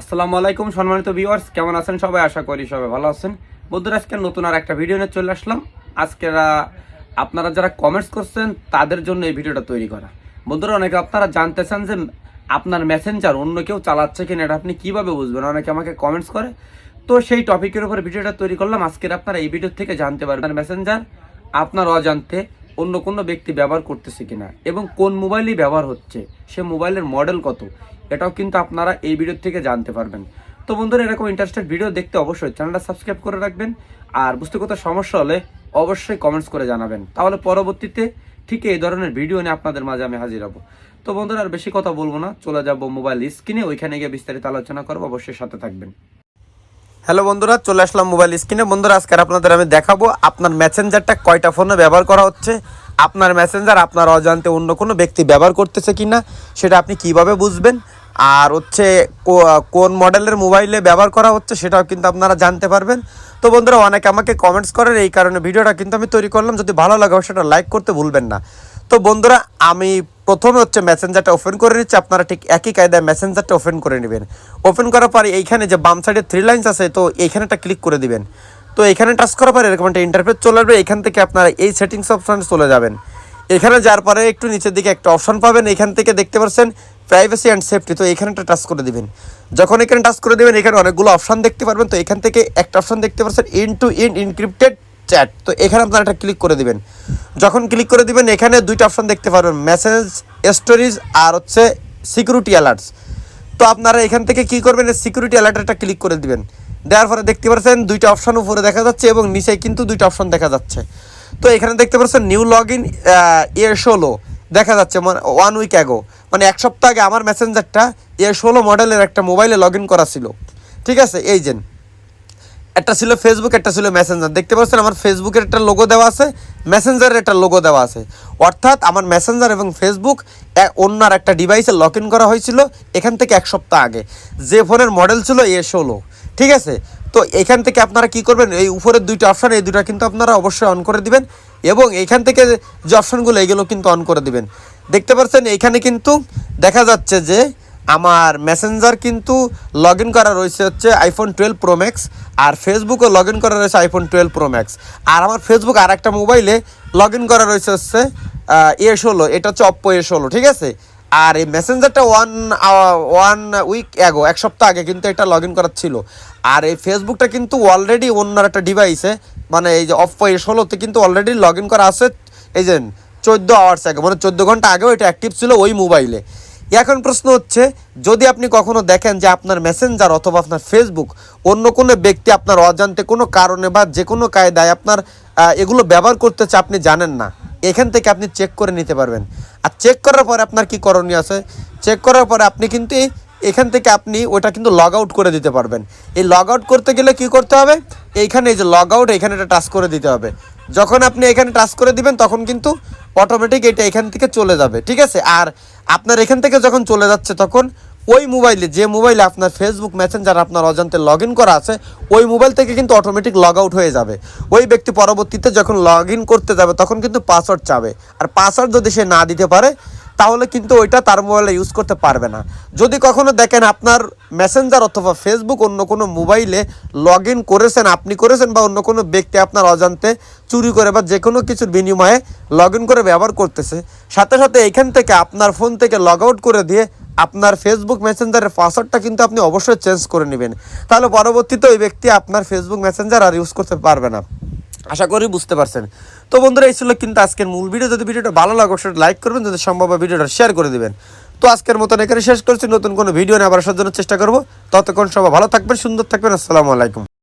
আসসালামু আলাইকুম সম্মানিত ভিউয়ার্স কেমন আছেন সবাই? আশা করি সবাই ভালো আছেন। বন্ধুরা আজকে নতুন আর একটা ভিডিও নিয়ে চলে আসলাম। আজকে আহ, আপনারা যারা কমেন্টস করছেন তাদের জন্য এই ভিডিওটা তৈরি করা। বন্ধুরা অনেকে আপনারা জানতে চান যে আপনার মেসেঞ্জার অন্য কেউ চালাচ্ছে কিনা এটা আপনি কীভাবে বুঝবেন? অনেকে আমাকে কমেন্টস করে। তো সেই টপিকের উপর ভিডিওটা তৈরি করলাম। আজকের আপনারা এই ভিডিও থেকে জানতে পারবেন মেসেঞ্জার আপনার অজান্তে অন্য কোনো ব্যক্তি ব্যবহার করতেছে কিনা এবং কোন মোবাইলই ব্যবহার হচ্ছে সে মোবাইলের মডেল কত এটাও কিন্তু আপনারা এই ভিডিও থেকে জানতে পারবেন। তো বন্ধুরা, এরকম ইন্টারেস্টেড ভিডিও দেখতে অবশ্যই চ্যানেলটা সাবস্ক্রাইব করে রাখবেন। আর বুঝতে কোথাও সমস্যা হলে অবশ্যই কমেন্টস করে জানাবেন। তাহলে পরবর্তীতে ঠিক এই ধরনের ভিডিও নিয়ে আপনাদের মাঝে আমি হাজির হব। তো বন্ধুরা, আর বেশি কথা বলব না, চলে যাব মোবাইল স্ক্রিনে ওইখানে গিয়ে বিস্তারিত আলোচনা করব, অবশ্যই সাথে থাকবেন। হ্যালো বন্ধুরা, চলে আসলাম মোবাইল স্ক্রিনে বন্ধুরা আজকে আপনাদের আমি দেখাবো আপনার মেসেঞ্জারটা কয়টা ফোনে ব্যবহার করা হচ্ছে। আপনার মেসেঞ্জার আপনার অজান্তে অন্য কোনো ব্যক্তি ব্যবহার করতেছে কি না সেটা আপনি কীভাবে বুঝবেন? আর হচ্ছে কোন মডেলের মোবাইলে ব্যবহার করা হচ্ছে, সেটাও কিন্তু আপনারা জানতে পারবেন। তো বন্ধুরা, অনেকে আমাকে কমেন্টস করেন, এই কারণে ভিডিওটা কিন্তু আমি তৈরি করলাম। যদি ভালো লাগে সেটা লাইক করতে ভুলবেন না। তো বন্ধুরা, আমি প্রথমে হচ্ছে মেসেঞ্জারটা ওপেন করে নিচ্ছি। আপনারা ঠিক একই কায়দায় মেসেঞ্জারটা ওপেন করে নেবেন। ওপেন করার পরে এইখানে যে বাম সাইডে থ্রি লাইন্স আছে, তো এইখানেটা ক্লিক করে দিবেন। তো এখানে টাচ করার পরে এরকম একটা ইন্টারফেস চলে আসবে। এখান থেকে আপনারা এই সেটিংস অপশানে চলে যাবেন। এখানে যাওয়ার পরে একটু নিচের দিকে একটা অপশন পাবেন। এখান থেকে দেখতে পাচ্ছেন প্রাইভেসি অ্যান্ড সেফটি তো এখানে একটা টাচ করে দিবেন। যখন এখানে টাচ করে দেবেন, এখানে অনেকগুলো অপশান দেখতে পারবেন। তো এখান থেকে একটা অপশান দেখতে পাচ্ছেন end to end encrypted chat তো এখানে আপনারা একটা ক্লিক করে দিবেন। যখন ক্লিক করে দিবেন, এখানে দুইটা অপশন দেখতে পারবেন। মেসেজ স্টোরিজ আর হচ্ছে সিকিউরিটি অ্যালার্টস তো আপনারা এখান থেকে কি করবেন? সিকিউরিটি অ্যালার্টটা ক্লিক করে দিবেন। দেওয়ার পরে দেখতে পাচ্ছেন দুইটা অপশন উপরে দেখা যাচ্ছে এবং নিচে কিন্তু দুইটা অপশন দেখা যাচ্ছে। তো এখানে দেখতে পাচ্ছেন নিউ লগ ইন এ ষোলো দেখা যাচ্ছে মানে ওয়ান উইক অ্যাগো মানে এক সপ্তাহ আগে আমার মেসেঞ্জারটা এ ষোলো মডেলের একটা মোবাইলে লগ ইন করা ছিল। ঠিক আছে? এই যে, একটা ছিল ফেসবুক একটা ছিল মেসেঞ্জার দেখতে পাচ্ছেন আমার ফেসবুকের একটা লোগো দেওয়া আছে মেসেঞ্জারের একটা লোগো দেওয়া আছে। অর্থাৎ আমার মেসেঞ্জার এবং ফেসবুক অন্য আর একটা ডিভাইসে লগ ইন করা হয়েছিল এখান থেকে এক সপ্তাহ আগে। যে ফোনের মডেল ছিল এ ষোলো। ঠিক আছে? তো এখান থেকে আপনারা কি করবেন? এই উপরের দুইটা অপশান এই দুটা কিন্তু আপনারা অবশ্যই অন করে দিবেন এবং এইখান থেকে যে অপশানগুলো এগুলো কিন্তু অন করে দিবেন। দেখতে পাচ্ছেন, এখানে কিন্তু দেখা যাচ্ছে যে আমার মেসেঞ্জার কিন্তু লগ ইন করা রয়েছে হচ্ছে আইফোন টুয়েলভ প্রো ম্যাক্স আর ফেসবুকও লগ ইন করা রয়েছে আইফোন টুয়েলভ প্রো ম্যাক্স আর আমার ফেসবুক আর একটা মোবাইলে লগ ইন করা রয়েছে হচ্ছে এ ষোলো, এটা হচ্ছে অপ্পো এ ষোলো, ঠিক আছে? আর এই মেসেঞ্জারটা ওয়ান ওয়ান উইক অ্যাগো এক সপ্তাহ আগে কিন্তু এটা লগ ইন করার ছিল। আর এই ফেসবুকটা কিন্তু অলরেডি অন্য একটা ডিভাইসে মানে এই যে অফ ষোলোতে কিন্তু অলরেডি লগ ইন করা আছে, এই যে চোদ্দ আওয়ার্স আগে মানে চোদ্দ ঘণ্টা আগেও এটা অ্যাক্টিভ ছিল ওই মোবাইলে এখন প্রশ্ন হচ্ছে, যদি আপনি কখনো দেখেন যে আপনার মেসেঞ্জার অথবা আপনার ফেসবুক অন্য কোনো ব্যক্তি আপনার অজান্তে কোনো কারণে বা যে কোনো কায়দায় আপনার এগুলো ব্যবহার করতেছে, আপনি জানেন না। এখান থেকে আপনি চেক করে নিতে পারবেন। আর চেক করার পরে আপনার কি করণীয় আছে? চেক করার পরে আপনি কিন্তু এখান থেকে আপনি ওটা কিন্তু লগ আউট করে দিতে পারবেন। এই লগ আউট করতে গেলে কি করতে হবে? এইখানে এই যে লগ আউট এখানে এটা টাচ করে দিতে হবে। যখন আপনি এখানে টাচ করে দিবেন, তখন কিন্তু অটোমেটিক এটা এখান থেকে চলে যাবে, ঠিক আছে? আর আপনার এখান থেকে যখন চলে যাচ্ছে তখন ওই মোবাইলে, যে মোবাইলে আপনার ফেসবুক মেসেঞ্জার আপনার অজান্তে লগ করা আছে, ওই মোবাইল থেকে কিন্তু অটোমেটিক লগ আউট হয়ে যাবে। ওই ব্যক্তি পরবর্তীতে যখন লগ করতে যাবে, তখন কিন্তু পাসওয়ার্ড চাবে। আর পাসওয়ার্ড যদি সে না দিতে পারে, তাহলে কিন্তু ওইটা তার মোবাইলে ইউজ করতে পারবে না। যদি কখনো দেখেন আপনার মেসেঞ্জার অথবা ফেসবুক অন্য কোনো মোবাইলে লগ ইন করেছেন, আপনি করেছেন, বা অন্য কোনো ব্যক্তি আপনার অজান্তে চুরি করে বা যে কোনো কিছুর বিনিময়ে লগ ইন করে ব্যবহার করতেছে, সাথে সাথে এখান থেকে আপনার ফোন থেকে লগ আউট করে দিয়ে আপনার ফেসবুক মেসেঞ্জারের পাসওয়ার্ডটা কিন্তু আপনি অবশ্যই চেঞ্জ করে নেবেন। তাহলে পরবর্তীতে ওই ব্যক্তি আপনার ফেসবুক মেসেঞ্জার আর ইউজ করতে পারবে না। আশা করি বুঝতে পারছেন। তো বন্ধুরা, এই ছিল কিন্তু আজকের মূল ভিডিও যদি ভিডিওটা ভালো লাগে, অবশ্যই লাইক করবেন। যদি সম্ভব ভিডিওটা শেয়ার করে দেবেন। তো আজকের মতন এখানে শেষ করছি। নতুন কোনো ভিডিও নিয়ে আবার আসার জন্য চেষ্টা করব। ততক্ষণ সবাই ভালো থাকবেন, সুন্দর থাকবেন। আসসালামু আলাইকুম।